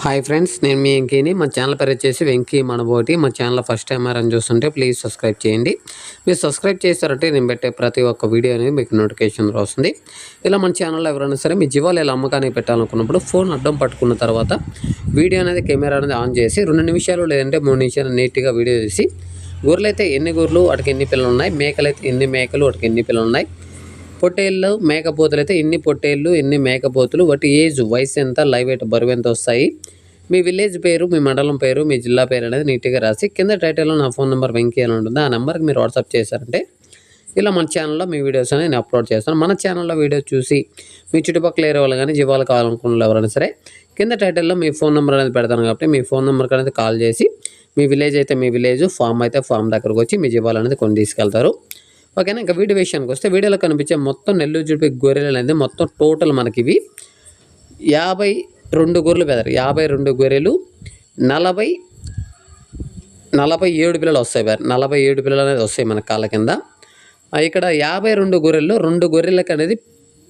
Hi friends నేను మీ వెంకీని. మా channel పేరు వచ్చేసి వెంకీ మనబోటి. మా ఛానల్ ఫస్ట్ టైం అని చూస్తుంటే ప్లీజ్ సబ్స్క్రైబ్ చేయండి. మీరు సబ్స్క్రైబ్ చేస్తారంటే నేను పెట్టే ప్రతి ఒక్క వీడియో అనేది మీకు నోటిఫికేషన్ వస్తుంది. ఇలా మన ఛానల్లో ఎవరైనా సరే మీ జీవాలు ఇలా అమ్మకానికి పెట్టాలనుకున్నప్పుడు ఫోన్ అడ్డం పట్టుకున్న తర్వాత వీడియో అనేది కెమెరా అనేది ఆన్ చేసి రెండు నిమిషాలు లేదంటే మూడు నిమిషాలు నీట్గా వీడియో తీసి గొర్రెలు అయితే ఎన్ని గొర్రెలు వాటికి ఎన్ని పిల్లలు ఉన్నాయి మేకలు అయితే ఎన్ని మేకలు వాటికి ఎన్ని పిల్లలు ఉన్నాయి పొట్టేళ్ళు మేకపోతులు అయితే ఎన్ని పొట్టేళ్ళు ఎన్ని మేకపోతులు వాటి ఏజ్ వయసు ఎంత లైవ్ ఎయిట్ బరువు ఎంత వస్తాయి? మీ విలేజ్ పేరు మీ మండలం పేరు మీ జిల్లా పేరు అనేది నీట్గా రాసి కింద టైటిల్లో నా ఫోన్ నెంబర్ వెంకీ అని ఉంటుంది. ఆ నెంబర్కి మీరు వాట్సాప్ చేశారంటే ఇలా మన ఛానల్లో మీ వీడియోస్ అనేది నేను అప్లోడ్ చేస్తాను. మన ఛానల్లో వీడియో చూసి మీ చుట్టుపక్కల ఏరే వాళ్ళు కానీ జీవాలు కావాలనుకున్న ఎవరైనా సరే కింద టైటిల్లో మీ ఫోన్ నెంబర్ అనేది పెడతాను కాబట్టి మీ ఫోన్ నెంబర్కి అనేది కాల్ చేసి మీ విలేజ్ అయితే మీ విలేజ్ ఫామ్ అయితే ఫామ్ దగ్గరకు వచ్చి మీ జీవాలు అనేది కొని తీసుకెళ్తారు. ఓకేనా? ఇంకా వీడియో విషయానికి వస్తే వీడియోలో కనిపించే మొత్తం నెల్లూరు జుడిపి గొర్రెలు అనేది మొత్తం టోటల్ మనకి ఇవి యాభై రెండు గొర్రెలు బెదరు యాభై రెండు గొర్రెలు నలభై నలభై ఏడు పిల్లలు వస్తాయి బెదర్ నలభై ఏడు పిల్లలు అనేది వస్తాయి మన కాళ్ళ కింద. ఇక్కడ యాభై రెండు గొర్రెల్లో రెండు గొర్రెలకు అనేది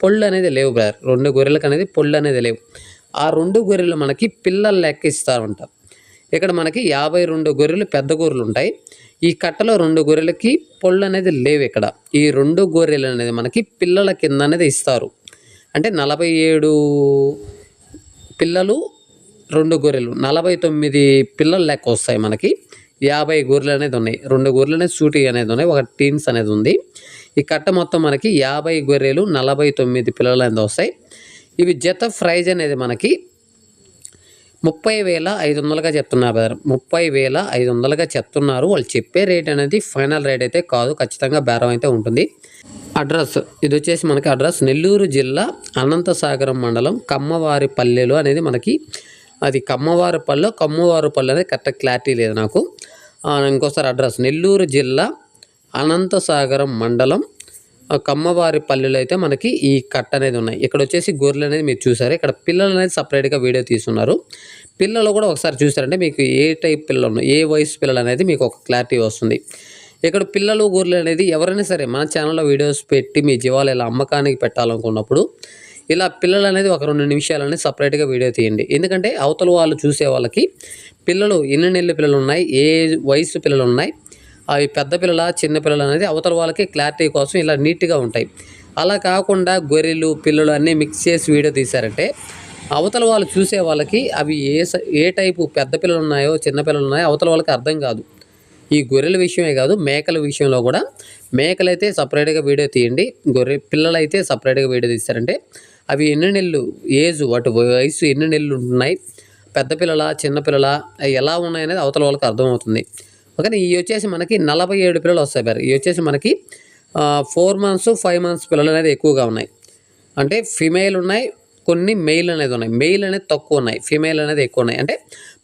పొళ్ళు అనేది లేవు బ్రదర్. రెండు గొర్రెలకు అనేది పొళ్ళు అనేది లేవు. ఆ రెండు గొర్రెలు మనకి పిల్లలు లెక్క ఇస్తారంట. ఇక్కడ మనకి యాభై రెండు గొర్రెలు పెద్ద గొర్రెలు ఉంటాయి. ఈ కట్టలో రెండు గొర్రెలకి పొళ్ళు అనేది లేవు ఇక్కడ. ఈ రెండు గొర్రెలు అనేది మనకి పిల్లల కింద అనేది ఇస్తారు. అంటే నలభై ఏడు పిల్లలు రెండు గొర్రెలు. నలభై తొమ్మిది పిల్లలు లెక్క వస్తాయి మనకి. యాభై గొర్రెలు అనేది ఉన్నాయి. రెండు గొర్రెలు అనేది సూటి అనేది ఉన్నాయి. ఒక టీన్స్ అనేది ఉంది. ఈ కట్ట మొత్తం మనకి యాభై గొర్రెలు నలభై తొమ్మిది పిల్లలు అనేది వస్తాయి. ఇవి జత ప్రైజ్ అనేది మనకి ముప్పై వేల ఐదు వందలుగా చెప్తున్నారు బ్రదర్ ముప్పై వేల ఐదు వందలుగా చెప్తున్నారు. వాళ్ళు చెప్పే రేట్ అనేది ఫైనల్ రేట్ అయితే కాదు. ఖచ్చితంగా బేరం అయితే ఉంటుంది. అడ్రస్ ఇది వచ్చేసి మనకి అడ్రస్ నెల్లూరు జిల్లా అనంతసాగరం మండలం కమ్మవారి పల్లెలు అనేది మనకి అది కమ్మవారి పల్లె కమ్మవారి పల్లె అనేది కరెక్ట్ క్లారిటీ లేదు నాకు. ఇంకోసారి అడ్రస్ నెల్లూరు జిల్లా అనంతసాగరం మండలం కమ్మవారి పల్లెలు అయితే మనకి ఈ కట్ట అనేది ఉన్నాయి. ఇక్కడ వచ్చేసి గొర్రెలు అనేది మీరు చూసారు. ఇక్కడ పిల్లలు అనేది సపరేట్గా వీడియో తీస్తున్నారు. పిల్లలు కూడా ఒకసారి చూసారంటే మీకు ఏ టైప్ పిల్లలు ఉన్నాయి ఏ వయసు పిల్లలు అనేది మీకు ఒక క్లారిటీ వస్తుంది. ఇక్కడ పిల్లలు గొర్రెలు అనేది ఎవరైనా సరే మన ఛానల్లో వీడియోస్ పెట్టి మీ జీవాలు ఇలా అమ్మకానికి పెట్టాలనుకున్నప్పుడు ఇలా పిల్లలు అనేది ఒక రెండు నిమిషాలు సపరేట్గా వీడియో తీయండి. ఎందుకంటే అవతల వాళ్ళు చూసే వాళ్ళకి పిల్లలు ఎన్ని నెలల పిల్లలు ఉన్నాయి ఏ వయసు పిల్లలు ఉన్నాయి అవి పెద్ద పిల్లల చిన్న పిల్లలు అనేది అవతల వాళ్ళకి క్లారిటీ కోసం ఇలా నీట్గా ఉంటాయి. అలా కాకుండా గొర్రెలు పిల్లలు అన్నీ మిక్స్ చేసి వీడియో తీశారంటే అవతల వాళ్ళు చూసే వాళ్ళకి అవి ఏ ఏ టైపు పెద్ద పిల్లలు ఉన్నాయో చిన్న పిల్లలు ఉన్నాయో అవతల వాళ్ళకి అర్థం కాదు. ఈ గొర్రెల విషయమే కాదు మేకల విషయంలో కూడా మేకలైతే సపరేట్గా వీడియో తీయండి. గొర్రె పిల్లలైతే సపరేట్గా వీడియో తీస్తారంటే అవి ఎన్ని నెలలు ఏజ్ వాటి వయసు ఎన్ని నెలలు ఉన్నాయి పెద్ద పిల్లల చిన్న పిల్లల ఎలా ఉన్నాయనేది అవతల వాళ్ళకి అర్థమవుతుంది. ఓకేనా ఇవి వచ్చేసి మనకి నలభై ఏడు పిల్లలు వస్తాయి బారు ఇవి వచ్చేసి మనకి ఫోర్ మంత్స్ ఫైవ్ మంత్స్ పిల్లలు అనేది ఎక్కువగా ఉన్నాయి. అంటే ఫిమేల్ ఉన్నాయి కొన్ని మెయిల్ అనేది ఉన్నాయి. మెయిల్ అనేది తక్కువ ఉన్నాయి. ఫిమేల్ అనేది ఎక్కువ ఉన్నాయి. అంటే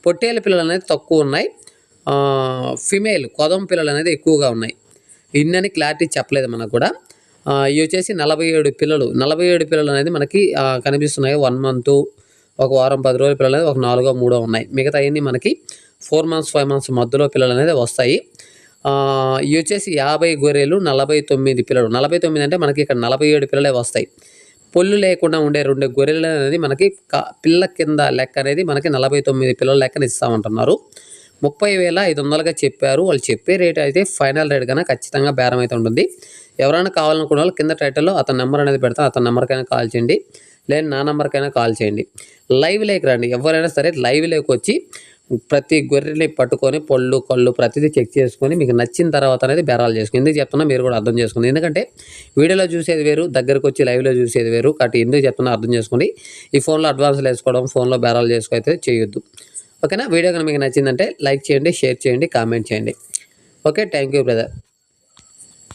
పొట్టేల పిల్లలు అనేది తక్కువ ఉన్నాయి. ఫిమేల్ కొదం పిల్లలు అనేది ఎక్కువగా ఉన్నాయి. ఇన్నని క్లారిటీ చెప్పలేదు మనకు కూడా. ఇవి వచ్చేసి నలభై ఏడు పిల్లలు నలభై ఏడు పిల్లలు అనేది మనకి కనిపిస్తున్నాయి. వన్ మంత్ ఒక వారం పది రోజుల పిల్లలు అనేది ఒక నాలుగో మూడో ఉన్నాయి. మిగతా అన్ని మనకి ఫోర్ మంత్స్ ఫైవ్ మంత్స్ మధ్యలో పిల్లలు అనేది వస్తాయి ఇవి వచ్చేసి యాభై గొర్రెలు నలభై తొమ్మిది పిల్లలు. నలభై తొమ్మిది అంటే మనకి ఇక్కడ నలభై ఏడు పిల్లలే వస్తాయి. పొల్లు లేకుండా ఉండే రెండు గొర్రెలు అనేది మనకి పిల్ల కింద లెక్క అనేది మనకి నలభై తొమ్మిది పిల్లల లెక్కన ఇస్తామంటున్నారు. ముప్పై వేల ఐదు వందలుగా చెప్పారు. వాళ్ళు చెప్పే రేట్ అయితే ఫైనల్ రేట్ కన్నా ఖచ్చితంగా బేరం అయితే ఉంటుంది. ఎవరైనా కావాలనుకున్న వాళ్ళు కింద టైటిల్లో అతని నెంబర్ అనేది పెడతాను. అతని నెంబర్కైనా కాల్ చేయండి. లేదా నా నెంబర్కైనా కాల్ చేయండి. లైవ్ లేక్ రండి. ఎవరైనా సరే లైవ్ లేక్ వచ్చి ప్రతి గొర్రెని పట్టుకొని పళ్ళు కళ్ళు ప్రతిదీ చెక్ చేసుకొని మీకు నచ్చిన తర్వాత అనేది బేరాలు చేసుకుని ఎందుకు చెప్తున్నా మీరు కూడా అర్థం చేసుకోండి ఎందుకంటే వీడియోలో చూసేది వేరు దగ్గరకు వచ్చి లైవ్లో చూసేది వేరు కాబట్టి ఎందుకు చెప్తున్నా అర్థం చేసుకోండి ఈ ఫోన్లో అడ్వాన్స్లు వేసుకోవడం ఫోన్లో బేరాలు చేసుకో అయితే చేయొద్దు. ఓకేనా? వీడియో కనుక మీకు నచ్చిందంటే లైక్ చేయండి షేర్ చేయండి కామెంట్ చేయండి. ఓకే? Thank you brother.